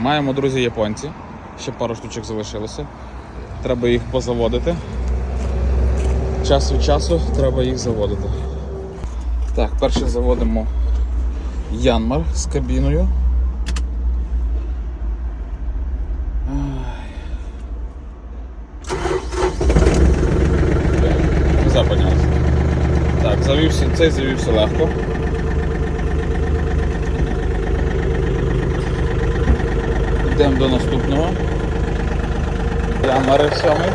Маємо, друзі, японці. Ще пару штучок залишилося. Треба їх позаводити. Час від часу треба їх заводити. Так, перше заводимо Янмар з кабіною. Так, завівся, цей завівся легко. Йдемо до наступного. Янмари сьомий.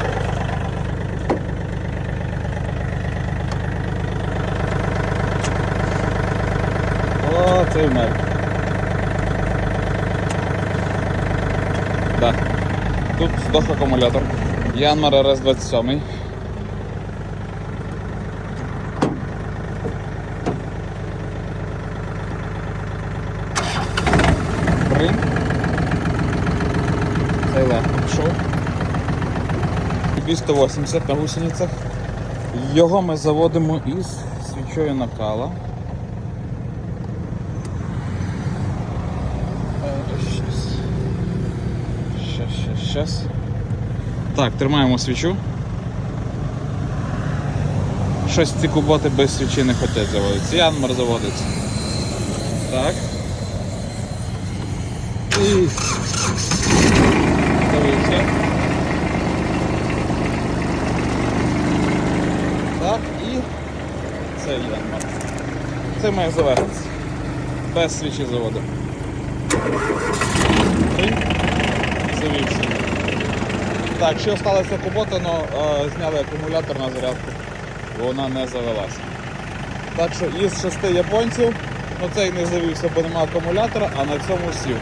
О, цей вмер. Да. Тут здох акумулятор. Янмар РС-27. Брин. Пішов. 280 на гусеницях. Його ми заводимо із свічою накала. Щас. Щас, щас, щас. Так, тримаємо свічу. Щось ці куботи без свічі не хочуть заводитися. Янмар заводиться. Так. І... Завівся. Так, і Янмар. Це має завернутися. Без свічі. Три. Завівся. Так, ще залишилася кубота, але зняли акумулятор на зарядку, вона не завелася. Так що із шести японців, ну цей не завівся, бо немає акумулятора, а на цьому сів.